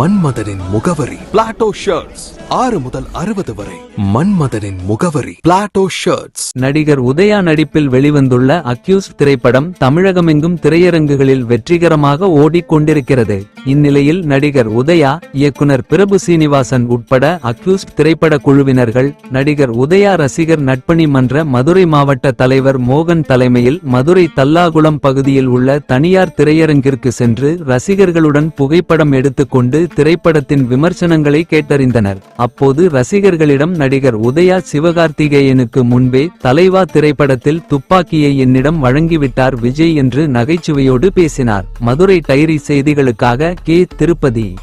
மன்மதனின் முகவரி. Plato shirts ஆறு முதல் அறுபது வரை. மன்மதனின் முகவரி. பிளாட்டோ ஷர்ட்ஸ் நடிகர் உதயா நடிப்பில் வெளிவந்துள்ள அக்யூஸ் திரைப்படம் தமிழகமெங்கும் திரையரங்குகளில் வெற்றிகரமாக ஓடிக்கொண்டிருக்கிறது. இந்நிலையில் நடிகர் உதயா இயக்குனர் பிரபு சீனிவாசன் உட்பட அக்யூஸ் திரைப்பட குழுவினர்கள் நடிகர் உதயா ரசிகர் நட்பணி மன்ற மதுரை மாவட்ட தலைவர் மோகன் தலைமையில் மதுரை தல்லாகுளம் பகுதியில் உள்ள தனியார் திரையரங்கிற்கு சென்று ரசிகர்களுடன் புகைப்படம் எடுத்துக்கொண்டு திரைப்படத்தின் விமர்சனங்களை கேட்டறிந்தனர். அப்போது ரசிகர்களிடம் நடிகர் உதயா சிவகார்த்திகேயனுக்கு முன்பே தலைவா திரைப்படத்தில் துப்பாக்கியை என்னிடம் வழங்கிவிட்டார் விஜய் என்று நகைச்சுவையோடு பேசினார். மதுரை டைரி செய்திகளுக்காக கே. திருப்பதி.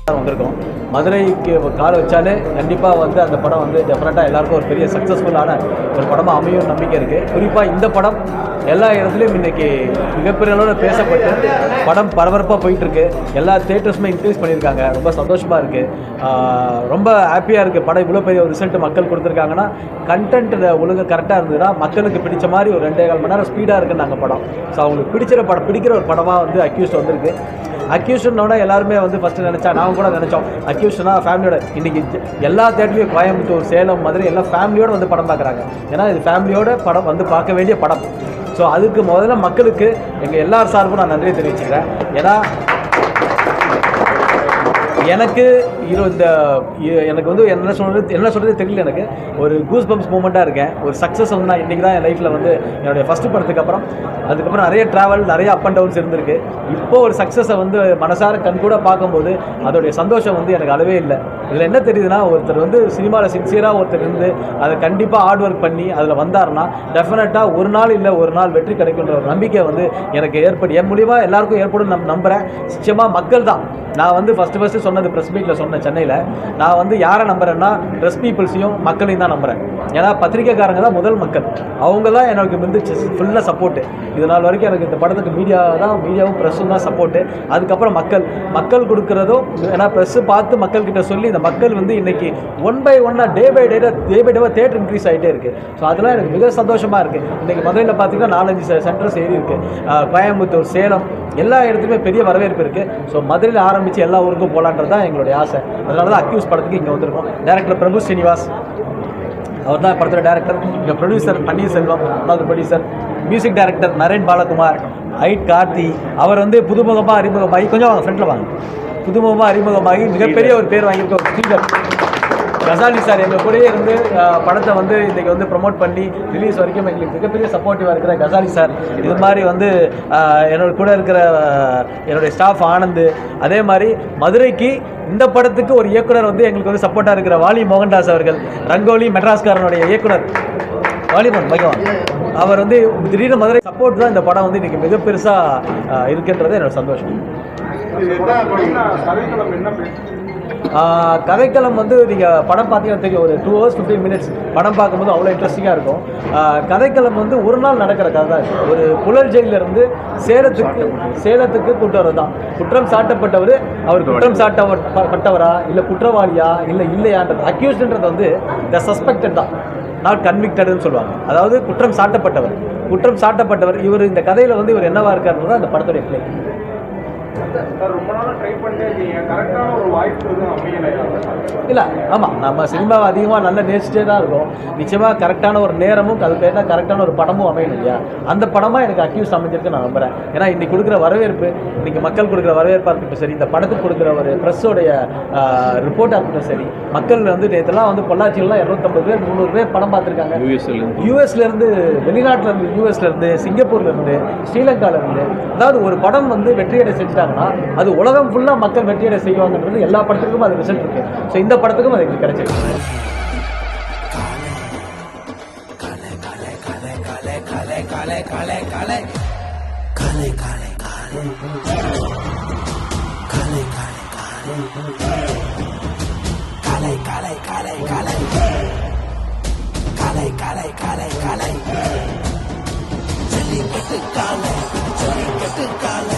மதுரைக்கு கால வச்சாலே கண்டிப்பாக வந்து அந்த படம் வந்து டெஃபினட்டாக எல்லாருக்கும் ஒரு பெரிய சக்ஸஸ்ஃபுல்லான ஒரு படமாக அமையும் நம்பிக்கை இருக்குது குறிப்பாக இந்த படம் எல்லா இடத்துலையும் இன்றைக்கி மிகப்பெரிய அளவில் பேசப்பட்டு படம் பரபரப்பாக போயிட்டுருக்கு. எல்லா தேட்டர்ஸுமே இன்க்ரீஸ் பண்ணியிருக்காங்க. ரொம்ப சந்தோஷமாக இருக்குது ரொம்ப ஹாப்பியாக இருக்குது படம் இவ்வளோ பெரிய ஒரு ரிசல்ட் மக்கள் கொடுத்துருக்காங்கன்னா கண்டென்ட் ஒழுங்கு கரெக்டாக இருந்ததுன்னா மக்களுக்கு பிடிச்ச மாதிரி ஒரு ரெண்டே கால் மணி நேரம் ஸ்பீடாக இருக்குது நாங்கள் படம். ஸோ அவங்களுக்கு பிடிச்சிற படம் பிடிக்கிற ஒரு படமாக வந்து அக்யூஸ்ட் வந்திருக்கு. அக்யூஷனோட எல்லாருமே வந்து ஃபஸ்ட்டு நினச்சா நாங்கள் கூட நினச்சோம். வெக்கேஷனாக ஃபேமிலியோட இன்றைக்கி எல்லா தேட்டர்லையும் கோயம்புத்தூர் சேலம் மதுரை எல்லாம் ஃபேமிலியோடு வந்து படம் பார்க்குறாங்க ஏன்னா இது ஃபேமிலியோட படம் வந்து பார்க்க வேண்டிய படம். ஸோ அதுக்கு முதல்ல மக்களுக்கு எங்கள் எல்லார் சார்பும் நான் நன்றியை தெரிவிச்சுக்கிறேன். ஏன்னா எனக்கு இரு இந்த இ- எனக்கு வந்து என்ன சொல்கிறது என்ன சொல்கிறது தெரியல எனக்கு. ஒரு கூஸ் பம்ப்ஸ் மூமெண்ட்டாக இருக்கேன். ஒரு சக்ஸஸ் வந்து நான் இன்றைக்கி தான் என் லைஃப்பில் வந்து என்னுடைய ஃபஸ்ட்டு படத்துக்கு அப்புறம் அதுக்கப்புறம் நிறைய ட்ராவல் நிறைய அப் அண்ட் டவுன்ஸ் இருந்திருக்கு. இப்போ ஒரு சக்ஸஸை வந்து மனசார கண் கூட பார்க்கும்போது அதோடைய சந்தோஷம் வந்து எனக்கு அளவே இல்லை. இதில் என்ன தெரியுதுன்னா ஒருத்தர் வந்து சினிமாவில் சின்சியராக ஒருத்தர் இருந்து அதை கண்டிப்பாக ஹார்ட் ஒர்க் பண்ணி அதில் வந்தாருன்னா டெஃபினட்டாக ஒரு நாள் இல்லை ஒரு நாள் வெற்றி கிடைக்குன்ற ஒரு நம்பிக்கை வந்து எனக்கு ஏற்படும் என் மூலியமாக எல்லாருக்கும் ஏற்படும் நம் நம்புகிறேன் நிச்சயமாக மக்கள் தான். நான் வந்து ஃபஸ்ட்டு ஃபஸ்ட்டு சொன்னது ப்ரெஸ் மீட்டில் சொன்னேன் சென்னையில். நான் வந்து யாரை நம்புறேன்னா ப்ரெஸ் பீப்புள்ஸையும் மக்களையும் தான் நம்புகிறேன் ஏன்னா பத்திரிக்கைக்காரங்க தான் முதல் மக்கள். அவங்க தான் எனக்கு வந்து ஃபுல்லாக சப்போர்ட்டு இது நாள் வரைக்கும் எனக்கு இந்த படத்துக்கு மீடியா தான் மீடியாவும் ப்ரெஸ்ஸும் தான் சப்போர்ட்டு அதுக்கப்புறம் மக்கள். மக்கள் கொடுக்குறதும் ஏன்னா ப்ரெஸ்ஸு பார்த்து மக்கள்கிட்ட சொல்லி இந்த மக்கள் வந்து இன்றைக்கி ஒன் பை ஒன்னாக day by day day by டேவாக theatre increase ஆகிட்டே இருக்குது ஸோ அதெல்லாம் எனக்கு மிக சந்தோஷமாக இருக்குது இன்றைக்கி மதுரையில் பார்த்தீங்கன்னா நாலஞ்சு சென்டர்ஸ் ஏறி இருக்குது கோயம்புத்தூர் சேலம் எல்லா இடத்துலையுமே பெரிய வரவேற்பு இருக்குது ஸோ மதுரையில் ஆரம்பித்து எல்லா ஊருக்கும் போகலான்றது தான் எங்களுடைய ஆசை. அதனால தான் அக்யூஸ் படத்துக்கு இங்கே வந்திருக்கோம். டேரக்டர் பிரபு ஸ்ரீனிவாஸ். அவர் தான் படத்தோட டேரக்டர் இங்கே ப்ரொடியூசர் பன்னீர்செல்வம் ஒன்றாவது producer music director Naren Balakumar ஐட் கார்த்தி. அவர் வந்து புதுமுகமாக அறிமுகமாகி கொஞ்சம் வாங்க வாங்க. புதுமுகமாக அறிமுகமாகி மிகப்பெரிய ஒரு பேர் வாங்கியிருக்க ஒரு ஸ்ரீதர். கசாலி சார் எங்கள் கூடயே இருந்து படத்தை வந்து இன்றைக்கி வந்து ப்ரொமோட் பண்ணி ரிலீஸ் வரைக்கும் எங்களுக்கு மிகப்பெரிய சப்போர்ட்டிவாக இருக்கிற கசாலி சார். இது மாதிரி வந்து என்னோடய என்னோட கூட இருக்கிற என்னுடைய ஸ்டாஃப் ஆனந்த் அதே மாதிரி மதுரைக்கு இந்த படத்துக்கு ஒரு இயக்குனர் வந்து எங்களுக்கு வந்து சப்போர்ட்டாக இருக்கிற வாலி மோகன்தாஸ் அவர்கள் ரங்கோலி மெட்ராஸ்காரனுடைய இயக்குனர். வாலிபன் பகவான் அவர் வந்து திடீர்னு மதுரை சப்போர்ட் தான் இந்த படம் வந்து இன்றைக்கி மிக பெருசாக இருக்கின்றது என்னோட சந்தோஷம். கதைக்களம் வந்து நீங்கள் படம் பார்த்தீங்கன்னா தெரியும் ஒரு டூ ஹவர்ஸ் ஃபிஃப்டீன் மினிட்ஸ் படம் பார்க்கும்போது அவ்வளோ இன்ட்ரெஸ்டிங்காக இருக்கும். கதைக்களம் வந்து ஒரு நாள் நடக்கிற கதை தான். ஒரு புழல் ஜெயிலில் இருந்து சேலத்துக்கு சேலத்துக்கு கூட்டு வரது தான். குற்றம் சாட்டப்பட்டவர் அவர் குற்றம் சாட்டப்பட்டவரா இல்லை குற்றவாளியா இல்லை இல்லையான்றது. அக்யூஸ்டுன்றது வந்து த சஸ்பெக்டட் தான். நாட் கன்விக்டட்னு சொல்லுவாங்க. அதாவது குற்றம் சாட்டப்பட்டவர். குற்றம் சாட்டப்பட்டவர் இவர் இந்த கதையில் வந்து இவர் என்னவா இருக்காருன்றது இந்த படத்துடைய பிளே சார் ரொம்ப நாளாக ட்ரை பண்ணிட்டே இருக்கீங்க. கரெக்டான ஒரு வாய்ப்பு எதுவும் அமையலையா? இல்லை. ஆமாம் நம்ம சினிமாவை அதிகமாக நல்லா நேசிச்சே தான் இருக்கோம். நிச்சயமாக கரெக்டான ஒரு நேரமும் அது பேர்னா கரெக்டான ஒரு படமும் அமையணும் இல்லையா? அந்த படமாக எனக்கு அக்யூஸ் அமைஞ்சிருக்கு நான் நம்புகிறேன் ஏன்னா இன்னைக்கு கொடுக்குற வரவேற்பு இன்னைக்கு மக்கள் கொடுக்குற வரவேற்பாக இருக்கட்டும் சரி இந்த படத்துக்கு கொடுக்குற ஒரு ப்ரெஸ்ஸோடைய ரிப்போர்ட்டாக இருக்கட்டும் சரி மக்கள் வந்து நேற்றுலாம் வந்து பொள்ளாச்சியிலாம் இரநூத்தம்பது பேர் முந்நூறு பேர் படம் பார்த்துருக்காங்க. யூஎஸ்ல இருந்து. வெளிநாட்டுல இருந்து யூஎஸ்ல இருந்து சிங்கப்பூர்ல இருந்து ஸ்ரீலங்கால இருந்து அதாவது ஒரு படம் வந்து வெற்றியடை செஞ்சுட்டாங்கன்னா அது உலகம் ஃபுல்லா மக்கள் வெற்றியடை செய்வாங்கன்றது எல்லா படத்துக்கும் அது ரிசல்ட் இருக்கு. ஸோ இந்த படத்துக்கும் அது எங்களுக்கு காலை